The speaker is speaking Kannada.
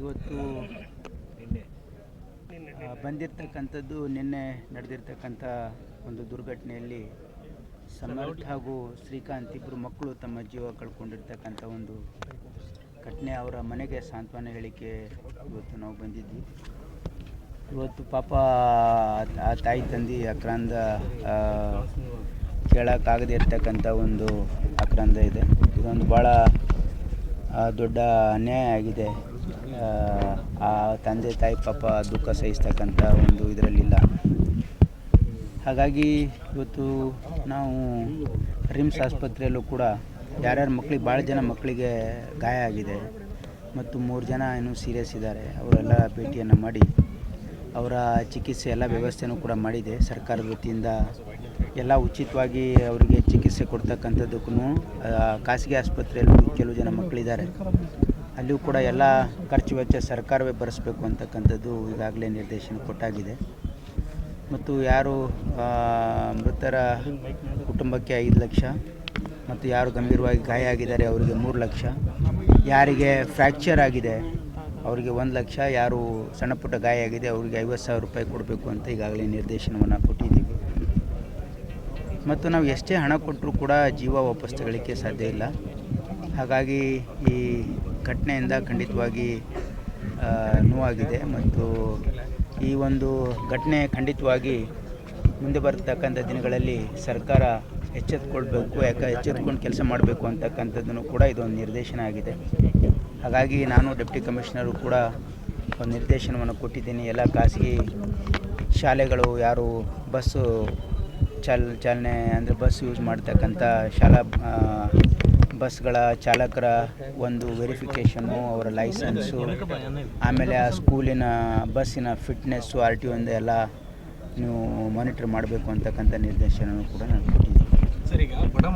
ಇವತ್ತು ಬಂದಿರತಕ್ಕಂಥದ್ದು, ನಿನ್ನೆ ನಡೆದಿರ್ತಕ್ಕಂಥ ಒಂದು ದುರ್ಘಟನೆಯಲ್ಲಿ ಸಮರ್ಥ್ ಹಾಗೂ ಶ್ರೀಕಾಂತ್ ಇಬ್ಬರು ಮಕ್ಕಳು ತಮ್ಮ ಜೀವ ಕಳ್ಕೊಂಡಿರ್ತಕ್ಕಂಥ ಒಂದು ಘಟನೆ ಅವರ ಮನೆಗೆ ಸಾಂತ್ವನ ಹೇಳಿಕೆ ಇವತ್ತು ನಾವು ಬಂದಿದ್ವಿ. ಇವತ್ತು ಪಾಪ ಆ ತಾಯಿ ತಂದೆ ಆಕ್ರಂದ ಕೇಳೋಕ್ಕಾಗದೇ ಇರ್ತಕ್ಕಂಥ ಒಂದು ಆಕ್ರಂದ ಇದೆ. ಇದೊಂದು ಭಾಳ ದೊಡ್ಡ ಅನ್ಯಾಯ ಆಗಿದೆ. ಆ, ತಂದೆ ತಾಯಿ ಪಾಪ ದುಃಖ ಸಹಿಸ್ತಕ್ಕಂಥ ಒಂದು ಇದರಲ್ಲಿಲ್ಲ. ಹಾಗಾಗಿ ಇವತ್ತು ನಾವು ರಿಮ್ಸ್ ಆಸ್ಪತ್ರೆಯಲ್ಲೂ ಕೂಡ ಯಾರ್ಯಾರು ಮಕ್ಕಳಿಗೆ ಭಾಳ ಜನ ಮಕ್ಕಳಿಗೆ ಗಾಯ ಆಗಿದೆ. ಮತ್ತು ಮೂರು ಜನ ಏನು ಸೀರಿಯಸ್ ಇದ್ದಾರೆ. ಅವರೆಲ್ಲ ಭೇಟಿಯನ್ನು ಮಾಡಿ ಅವರ ಚಿಕಿತ್ಸೆ ಎಲ್ಲ ವ್ಯವಸ್ಥೆನೂ ಕೂಡ ಮಾಡಿದೆ. ಸರ್ಕಾರದ ವತಿಯಿಂದ ಎಲ್ಲ ಉಚಿತವಾಗಿ ಅವರಿಗೆ ಚಿಕಿತ್ಸೆ ಕೊಡ್ತಕ್ಕಂಥದ್ದಕ್ಕೂ ಖಾಸಗಿ ಆಸ್ಪತ್ರೆಯಲ್ಲೂ ಕೆಲವು ಜನ ಮಕ್ಕಳಿದ್ದಾರೆ. ಅಲ್ಲಿಯೂ ಕೂಡ ಎಲ್ಲ ಖರ್ಚು ವೆಚ್ಚ ಸರ್ಕಾರವೇ ಭರಿಸಬೇಕು ಅಂತಕ್ಕಂಥದ್ದು ಈಗಾಗಲೇ ನಿರ್ದೇಶನ ಕೊಟ್ಟಾಗಿದೆ. ಮತ್ತು ಯಾರು ಮೃತರ ಕುಟುಂಬಕ್ಕೆ ಐದು ಲಕ್ಷ, ಮತ್ತು ಯಾರು ಗಂಭೀರವಾಗಿ ಗಾಯ ಆಗಿದ್ದಾರೆ ಅವರಿಗೆ ಮೂರು ಲಕ್ಷ. ಯಾರಿಗೆ ಫ್ರ್ಯಾಕ್ಚರ್ ಆಗಿದೆ ಅವರಿಗೆ ಒಂದು ಲಕ್ಷ, ಯಾರು ಸಣ್ಣ ಪುಟ್ಟ ಗಾಯ ಆಗಿದೆ ಅವರಿಗೆ ಐವತ್ತು ಸಾವಿರ ರೂಪಾಯಿ ಕೊಡಬೇಕು ಅಂತ ಈಗಾಗಲೇ ನಿರ್ದೇಶನವನ್ನು ಕೊಟ್ಟಿದ್ದೀವಿ ಮತ್ತು ನಾವು ಎಷ್ಟೇ ಹಣ ಕೊಟ್ಟರೂ ಕೂಡ ಜೀವ ವಾಪಸ್ ತಗೊಳ್ಳಿಕ್ಕೆ ಸಾಧ್ಯ ಇಲ್ಲ. ಹಾಗಾಗಿ ಈ ಘಟನೆಯಿಂದ ಖಂಡಿತವಾಗಿ ನೋವಾಗಿದೆ ಮತ್ತು ಈ ಒಂದು ಘಟನೆ ಖಂಡಿತವಾಗಿ ಮುಂದೆ ಬರ್ತಕ್ಕಂಥ ದಿನಗಳಲ್ಲಿ ಸರ್ಕಾರ ಎಚ್ಚೆತ್ಕೊಳ್ಬೇಕು, ಯಾಕೆ ಎಚ್ಚೆತ್ಕೊಂಡು ಕೆಲಸ ಮಾಡಬೇಕು ಅಂತಕ್ಕಂಥದ್ದನ್ನು ಕೂಡ ಇದೊಂದು ನಿರ್ದೇಶನ ಆಗಿದೆ. ಹಾಗಾಗಿ ನಾನು ಡೆಪ್ಟಿ ಕಮಿಷನರು ಕೂಡ ಒಂದು ನಿರ್ದೇಶನವನ್ನು ಕೊಟ್ಟಿದ್ದೀನಿ. ಎಲ್ಲ ಖಾಸಗಿ ಶಾಲೆಗಳು, ಯಾರು ಬಸ್ಸು ಚಾಲ್ ಚಾಲನೆ ಅಂದರೆ ಬಸ್ ಯೂಸ್ ಮಾಡ್ತಕ್ಕಂಥ ಶಾಲಾ ಬಸ್ಗಳ ಚಾಲಕರ ಒಂದು ವೆರಿಫಿಕೇಷನ್ನು ಅವರ ಲೈಸೆನ್ಸು ಆಮೇಲೆ ಆ ಸ್ಕೂಲಿನ ಬಸ್ಸಿನ ಫಿಟ್ನೆಸ್ಸು ಆರ್ ಟಿ ಒಂದು ಎಲ್ಲ ನೀವು ಮಾನಿಟರ್ ಮಾಡಬೇಕು ಅಂತಕ್ಕಂಥ ನಿರ್ದೇಶನ ಕೂಡ ನಾನು ಕೊಟ್ಟಿದ್ದೀನಿ. ಸರ್, ಈಗ ಬಡ